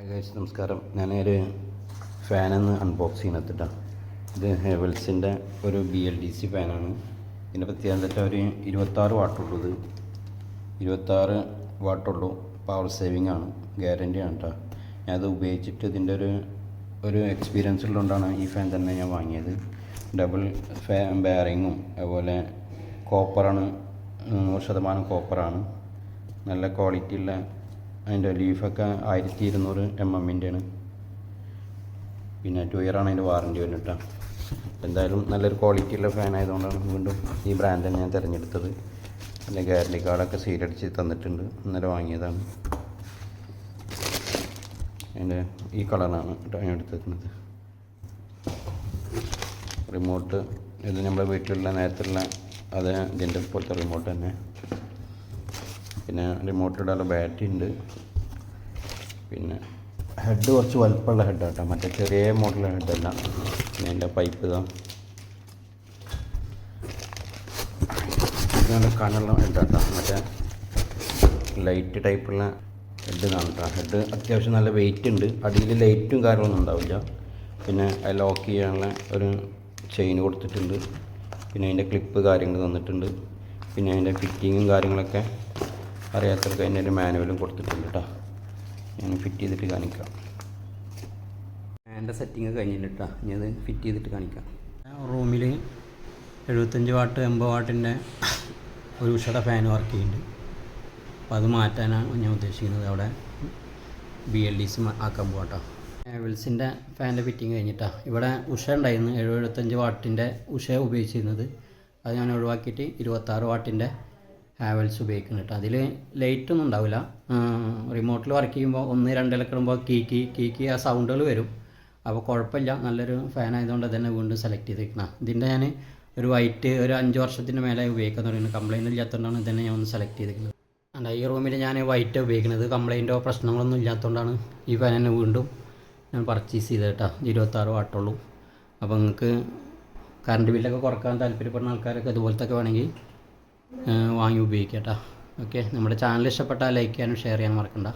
Hi നമസ്കാരം. ഞാനൊരു ഫാനൊന്ന് unbox ചെയ്യണത്തിട്ടാ ഇത് ഹെവൽസിന്റെ ഒരു ബി എൽ ഡി സി ഫാനാണ്. ഇതിന്റെ പ്രത്യേകത വെച്ചാൽ ഒരു ഇരുപത്താറ് വാട്ടുള്ളൂ ഇത്. ഇരുപത്താറ് വാട്ടുള്ളൂ. പവർ സേവിങ് ആണ്. ഗ്യാരന്റി ആണ് കേട്ടോ ഞാനത് ഉപയോഗിച്ചിട്ട് ഇതിന്റെ ഒരു ഒരു എക്സ്പീരിയൻസ് ഉള്ളതുകൊണ്ടാണ് ഈ ഫാൻ തന്നെ ഞാൻ വാങ്ങിയത്. ഡബിൾ ഫാൻ ബെയറിങ്ങും അതുപോലെ കോപ്പറാണ് നൂറ് ശതമാനം കോപ്പറാണ് നല്ല ക്വാളിറ്റി ഉള്ള അതിന്റെ ലീഫൊക്കെ ആയിരത്തി ഇരുന്നൂറ് എം എമ്മിന്റെയാണ്. പിന്നെ ടു ഇയറാണ് അതിന്റെ വാറന്റി വന്നിട്ട് എന്തായാലും നല്ലൊരു ക്വാളിറ്റി ഉള്ള ഫാൻ ആയതുകൊണ്ടാണ് വീണ്ടും ഈ ബ്രാൻഡ് തന്നെ ഞാൻ തിരഞ്ഞെടുത്തത്. പിന്നെ ഗ്യാരണ്ടി കാർഡൊക്കെ സീലടിച്ച് തന്നിട്ടുണ്ട്. ഇന്നലെ വാങ്ങിയതാണ്. അതിന്റെ ഈ കളറാണ് ഞാൻ എടുത്തിരിക്കുന്നത്. റിമോട്ട് ഇത് നമ്മുടെ വീട്ടിലുള്ള നേരത്തുള്ള അത് ഇതിന്റെ പോലത്തെ റിമോട്ട് തന്നെ. പിന്നെ റിമോട്ട് ഇടാനുള്ള ബാറ്ററി ഉണ്ട്. പിന്നെ ഹെഡ് കുറച്ച് വലുപ്പമുള്ള ഹെഡ് കേട്ടോ മറ്റേ ചെറിയ മോഡൽ ഹെഡല്ല പിന്നെ അതിന്റെ പൈപ്പ് ഇതാ. നല്ല കണുള്ള ഹെഡ് കേട്ടോ മറ്റേ ലൈറ്റ് ടൈപ്പുള്ള ഹെഡ് കാണട്ടോ ഹെഡ് അത്യാവശ്യം നല്ല വെയിറ്റ് ഉണ്ട്. അടിയിൽ ലൈറ്റും കാര്യങ്ങളൊന്നും ഉണ്ടാവില്ല. പിന്നെ ലോക്ക് ചെയ്യാനുള്ള ഒരു ചെയിൻ കൊടുത്തിട്ടുണ്ട്. പിന്നെ അതിന്റെ ക്ലിപ്പ് കാര്യങ്ങൾ തന്നിട്ടുണ്ട്. പിന്നെ അതിന്റെ ഫിറ്റിങ്ങും കാര്യങ്ങളൊക്കെ അറിയാത്തവർക്ക് അതിന്റെ ഒരു മാനുവലും കൊടുത്തിട്ടുണ്ട് കേട്ടോ ഞാൻ ഫിറ്റ് ചെയ്തിട്ട് കാണിക്കാം. ഫാനിന്റെ സെറ്റിംഗ് കഴിഞ്ഞിട്ടാ കേട്ടോ ഇനി അത് ഫിറ്റ് ചെയ്തിട്ട് കാണിക്കാം. റൂമിൽ എഴുപത്തഞ്ച് വാട്ട് എൺപത് വാട്ടിന്റെ ഒരു ഉഷയുടെ ഫാൻ വർക്ക് ചെയ്യുന്നുണ്ട് അപ്പോൾ അത് മാറ്റാനാണ് ഞാൻ ഉദ്ദേശിക്കുന്നത്. അവിടെ ബി എൽ ഡി സി ആക്കാൻ പോകട്ടോ ഹാവൽസിന്റെ ഫാനിന്റെ ഫിറ്റിങ് കഴിഞ്ഞിട്ടാണ് ഇവിടെ ഉഷ ഉണ്ടായിരുന്നു. എഴുപത്തഞ്ച് വാട്ടിന്റെ ഉഷ ഉപയോഗിച്ചിരുന്നത്. അത് ഞാൻ ഒഴിവാക്കിയിട്ട് ഇരുപത്താറ് വാട്ടിന്റെ ഹാവൽസ് ഉപയോഗിക്കുന്നത് കേട്ടോ. അതിൽ ലൈറ്റൊന്നും ഉണ്ടാവില്ല. റിമോട്ടിൽ വർക്ക് ചെയ്യുമ്പോൾ ഒന്ന് രണ്ടിലൊക്കെ ഇടുമ്പോൾ കീക്കി കീക്കി ആ സൗണ്ടുകൾ വരും. അപ്പോൾ കുഴപ്പമില്ല നല്ലൊരു ഫാൻ ആയതുകൊണ്ട് തന്നെ വീണ്ടും സെലക്ട് ചെയ്തേക്കണം ഇതിന്റെ ഞാൻ ഒരു വൈറ്റ് ഒരു അഞ്ച് വർഷത്തിന് മേലെ ഉപയോഗിക്കാൻ തുടങ്ങുന്നത് കംപ്ലൈന്റ് ഇല്ലാത്തതുകൊണ്ടാണ് ഇതന്നെ ഞാൻ ഒന്ന് സെലക്ട് ചെയ്തിരിക്കുന്നത് അല്ല ഈ റൂമിൽ ഞാൻ വൈറ്റ് ഉപയോഗിക്കുന്നത്. കംപ്ലൈന്റോ പ്രശ്നങ്ങളൊന്നും ഇല്ലാത്തതുകൊണ്ടാണ് ഈ ഫാൻ തന്നെ വീണ്ടും ഞാൻ പർച്ചേസ് ചെയ്തത് കേട്ടോ. ഇരുപത്താറ് വാട്ടുള്ളൂ അപ്പോൾ നിങ്ങൾക്ക് കറണ്ട് ബില്ലൊക്കെ കുറയ്ക്കാൻ താല്പര്യപ്പെടുന്ന ആൾക്കാരൊക്കെ ഇതുപോലത്തെ ഒക്കെ വേണമെങ്കിൽ വാങ്ങി ഉപയോഗിക്കാം കേട്ടോ. ഓക്കെ നമ്മുടെ ചാനൽ ഇഷ്ടപ്പെട്ടാൽ ലൈക്ക് ചെയ്യാനും ഷെയർ ചെയ്യാനും മറക്കണ്ട.